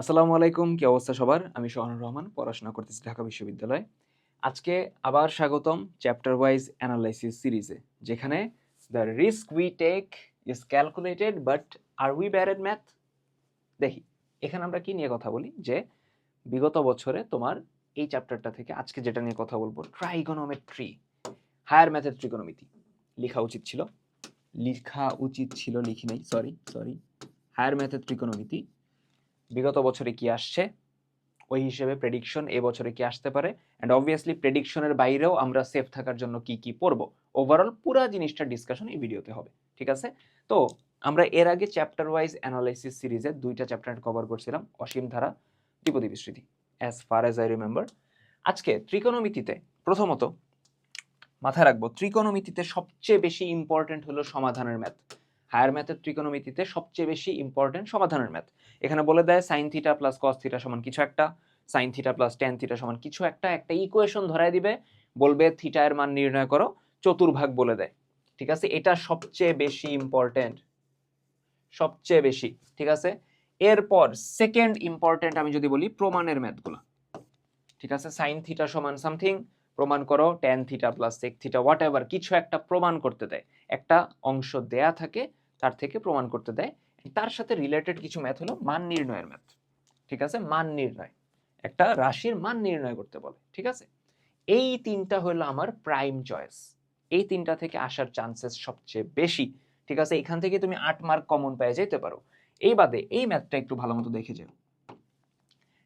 আসসালামু আলাইকুম, কি অবস্থা সবার? আমি সোহানুর রহমান, পড়াশোনা করতেছি ঢাকা বিশ্ববিদ্যালয়। আজকে আবার স্বাগতম চ্যাপ্টার ওয়াইজ অ্যানালাইসিস সিরিজে, যেখানে the risk we take is calculated but R we bear at math দেখি, এখানে আমরা কি নিয়ে কথা বলি? যে বিগত বছরে তোমার এই চ্যাপ্টারটা থেকে আজকে যেটা নিয়ে কথা বলব ট্রাইগোনোমেট্রি হায়ার ম্যাথের ত্রিকোণমিতি লেখা উচিত ছিল। লেখা উচিত ছিল, লিখি নাই সরি সরি হায়ার ম্যাথের ত্রিকোণমিতি বিগত বছরে কি আসছে? ওই হিসেবে প্রেডিকশন এ বছরে কি আসতে পারে? অ্যান্ড অবভিয়াসলি প্রেডিকশনের বাইরেও আমরা সেফ থাকার জন্য কি কি পড়ব? ওভারঅল পুরো জিনিসটা ডিসকাশন এই ভিডিওতে হবে, ঠিক আছে? তো আমরা এর আগে চ্যাপ্টার ওয়াইজ অ্যানালাইসিস সিরিজে দুইটা চ্যাপ্টার কভার করছিলাম, অসীম ধারা দ্বিপদী বিস্তৃতি as far as I remember আজকে ত্রিকোণমিতিতে প্রথমত মাথায় রাখব ত্রিকোণমিতিতে সবচেয়ে বেশি ইম্পর্টেন্ট হলো সমাধানের ম্যাথ হায়ার ম্যাথের ত্রিকোণমিতিতে সবচেয়ে বেশি ইম্পর্টেন্ট সমাধানের ম্যাথ এখানে বলে দেয় sine theta plus cos theta সমান কিছু একটা sine theta plus tan theta সমান কিছু একটা একটা ইকুয়েশন ধরায় দিবে, বলবে থিটা এর মান নির্ণয় করো, চতুর্ভাগ বলে দেয়। ঠিক আছে? এটা সবচেয়ে বেশি ইম্পর্টেন্ট সবচেয়ে বেশি। ঠিক আছে? এরপর সেকেন্ড ইম্পর্টেন্ট আমি যদি বলি প্রমাণের ম্যাথগুলো ঠিক আছে? সাইন থিটা সমান সামথিং প্রমাণ করো tan theta plus sec theta whatever কিছু একটা প্রমাণ করতে দেয়। একটা অংশ দেয়া থাকে, তার থেকে প্রমাণ করতে দেয়। তার সাথে রিলেটেড কিছু ম্যাথ হলো মান নির্ণয়ের ম্যাথ ঠিক আছে? মান নির্ণয়। একটা রাশির মান নির্ণয় করতে বলে। ঠিক আছে? এই তিনটা হলো আমার প্রাইম চয়েস এই তিনটা থেকে আসার চান্সেস সবচেয়ে বেশি। ঠিক আছে? এখান থেকে তুমি আট মার্ক কমন পেয়ে যেতে পারো। এই বাদে এই ম্যাথটা একটু ভালো মতো দেখে যাও।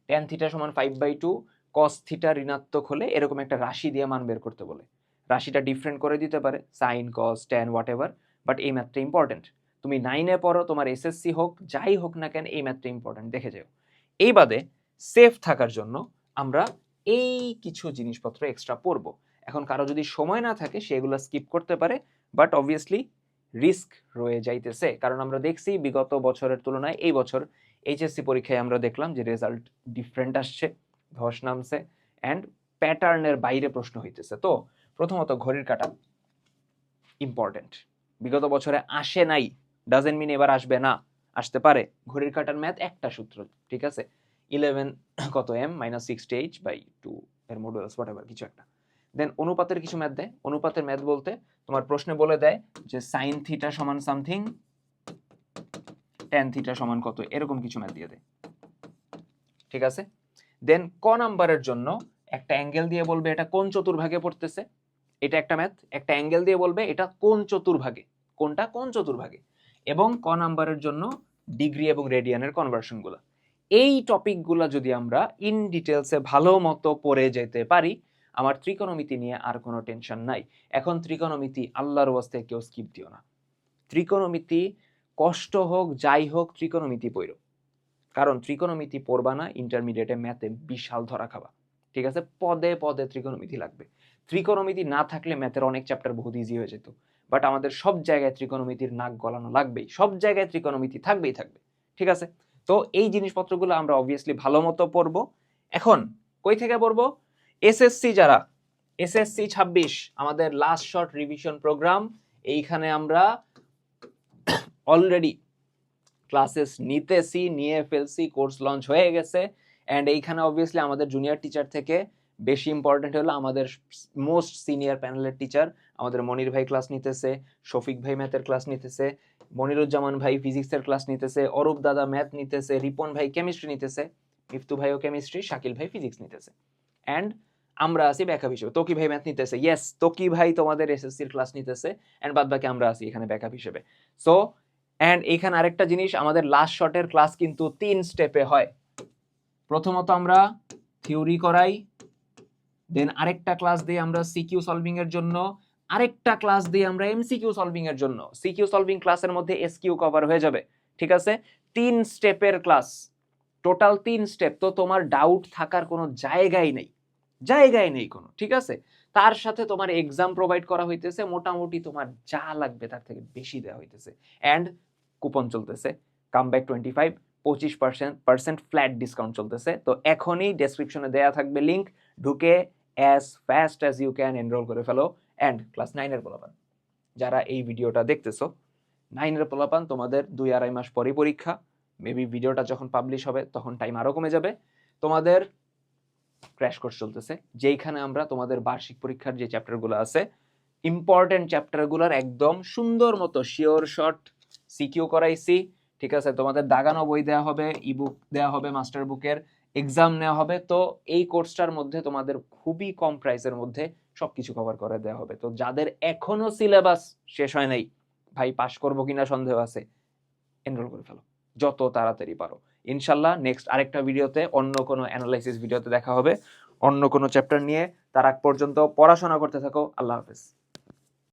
টেন থিটা সমান five by two cos theta ঋণাত্মক হলে এরকম একটা রাশি দিয়ে মান বের করতে বলে। রাশিটা ডিফারেন্ট করে দিতে পারে sine cos tan whatever but এই ম্যাথটা ইম্পর্টেন্ট তুমি নাইনে পড়ো, তোমার এসএসসি হোক, যাই হোক না কেন, এই ম্যাথটা ইম্পর্টেন্ট দেখে যাও। এই বাদে সেফ থাকার জন্য আমরা এই কিছু জিনিসপত্র এক্সট্রা পড়ব। এখন কারও যদি সময় না থাকে সেগুলো স্কিপ করতে পারে বাট অবভিয়াসলি রিস্ক রয়ে যাইতেছে। কারণ আমরা দেখছি বিগত বছরের তুলনায় এই বছর এইচএসসি পরীক্ষায় আমরা দেখলাম যে রেজাল্ট ডিফারেন্ট আসছে। ধস নামছে অ্যান্ড প্যাটার্নের বাইরে প্রশ্ন হইতেছে। তো প্রথমত ঘড়ির কাটা ইম্পর্টেন্ট বিগত বছরে আসে নাই ডাজেন্ট মিন এবার আসবে না, আসতে পারে। ঘড়ির কাটার ম্যাথ একটা সূত্র, ঠিক আছে? ইলেভেন কত M minus sixty H by two এর মডুলাস হোয়াট এভার কিছু একটা। দেন অনুপাতের কিছু ম্যাথ দেয়। অনুপাতের ম্যাথ বলতে তোমার প্রশ্নে বলে দেয় যে সাইন থিটা সমান সামথিং টেন থিটা সমান কত, এরকম কিছু ম্যাথ দিয়ে দেয়। ঠিক আছে? দেন ক নাম্বারের জন্য একটা অ্যাঙ্গেল দিয়ে বলবে এটা কোন চতুর্ভাগে পড়তেছে? এটা একটা ম্যাথ একটা অ্যাঙ্গেল দিয়ে বলবে এটা কোন চতুর্ভাগে? কোনটা? কোন চতুর্ভাগে? এবং ক নাম্বারের জন্য ডিগ্রি এবং রেডিয়ানের কনভার্সনগুলো এই টপিকগুলো যদি আমরা ইন ডিটেলসে ভালো মতো পড়ে যেতে পারি, আমার ত্রিকোণমিতি নিয়ে আর কোনো টেনশন নাই। এখন ত্রিকোণমিতি আল্লাহর ওয়াস্তে কেউ স্কিপ দিও না। ত্রিকোণমিতি কষ্ট হোক, যাই হোক, ত্রিকোণমিতি পড়ো কারণ ত্রিকোণমিতি পড়বা না ইন্টারমিডিয়েটে ম্যাথে বিশাল ধরা খাবা। ঠিক আছে? পদে পদে ত্রিকোণমিতি লাগবে। ত্রিকোণমিতি না থাকলে ম্যাথের অনেক চ্যাপ্টার বহুত ইজি হয়ে যেত। বাট আমাদের সব জায়গায় ত্রিকোণমিতির নাক গলানো লাগবেই। সব জায়গায় ত্রিকোণমিতি থাকবেই থাকবে। ঠিক আছে? তো এই জিনিসপত্রগুলো আমরা অবভিয়াসলি ভালো মতো পড়ব। এখন কই থেকে পড়ব? এসএসসি যারা এসএসসি ছাব্বিশ, আমাদের লাস্ট শর্ট রিভিশন প্রোগ্রাম এইখানে আমরা অলরেডি ক্লাসেস নিতেছি, নিয়ে ফেলছি কোর্স লঞ্চ হয়ে গেছে। অ্যান্ড এইখানে অবভিয়াসলি আমাদের জুনিয়র টিচার থেকে বেশি ইম্পর্টেন্ট হলো আমাদের মোস্ট সিনিয়র প্যানেলের টিচার আমাদের মনির ভাই ক্লাস নিতেছে, শফিক ভাই ম্যাথের ক্লাস নিতেছে, মনিরুজ্জামান ভাই ফিজিক্সের ক্লাস নিতেছে, অরূপ দাদা ম্যাথ নিতেছে, রিপন ভাই কেমিস্ট্রি নিতেছে, মিফতু ভাইও কেমিস্ট্রি শাকিল ভাই ফিজিক্স নিতেছে। অ্যান্ড আমরা আছি ব্যাকআপ হিসেবে। তোকি ভাই ম্যাথ নিতেছে। ইয়েস তোকি ভাই তোমাদের এসএসসির ক্লাস নিতেছে। অ্যান্ড বাদ বাকি আমরা আছি এখানে ব্যাকআপ হিসেবে। সো অ্যান্ড এখানে আরেকটা জিনিস, আমাদের লাস্ট শটের ক্লাস কিন্তু তিন স্টেপে হয়। প্রথমত আমরা থিওরি করাই দেন আরেকটা ক্লাস দিয়ে আমরা সিকিউ সলভিং এর জন্য, আরেকটা ক্লাস দিয়ে আমরা এমসিকিউ সলভিং এর জন্য। সিকিউ সলভিং ক্লাসের মধ্যে এসকিউ কভার হয়ে যাবে, ঠিক আছে? তিন স্টেপের ক্লাস টোটাল তিন স্টেপ তো তোমার ডাউট থাকার কোনো জায়গাই নেই। জায়গায় নেই কোনো, ঠিক আছে? তার সাথে তোমার এক্সাম প্রোভাইড করা হইতেছে, মোটামুটি তোমার যা লাগবে তার থেকে বেশি দেওয়া হইতেছে। অ্যান্ড কুপন চলতেছে কাম ব্যাক টোয়েন্টি ফাইভ পঁচিশ পার্সেন্ট পার্সেন্ট ফ্ল্যাট ডিসকাউন্ট চলতেছে। তো এখনই ডেসক্রিপশনে দেওয়া থাকবে লিঙ্ক ঢুকে as fast as you can enrol করে ফেলো। অ্যান্ড ক্লাস নাইনের পোলাপান, যারা এই ভিডিওটা দেখতেছো নাইনের পোলাপান তোমাদের দুই আড়াই মাস পরে পরীক্ষা। মেবি ভিডিওটা যখন পাবলিশ হবে, তখন টাইম আরও কমে যাবে। তোমাদের ক্র্যাশ কোর্স চলতেছে। যেইখানে আমরা তোমাদের বার্ষিক পরীক্ষার যে চ্যাপ্টারগুলো আছে ইম্পর্টেন্ট চ্যাপ্টারগুলোর একদম সুন্দর মতো শিওর শর্ট সিকিউ করাইছি। ঠিক আছে, তোমাদের দাগানো বই দেওয়া হবে ইবুক দেওয়া হবে মাস্টার বুকের এক্সাম নেওয়া হবে। তো এই কোর্সটার মধ্যে তোমাদের খুবই কম প্রাইসের মধ্যে সবকিছু কভার করে দেওয়া হবে। তো যাদের এখনও সিলেবাস শেষ হয় নাই, ভাই পাশ করব কিনা সন্দেহ আছে এনরোল করে ফেলো। যত তাড়াতাড়ি পারো। ইনশাল্লাহ নেক্সট আরেকটা ভিডিওতে অন্য কোনো অ্যানালাইসিস ভিডিওতে দেখা হবে। অন্য কোনো চ্যাপ্টার নিয়ে। তার আগ পর্যন্ত পড়াশোনা করতে থাকো। আল্লাহ হাফেজ।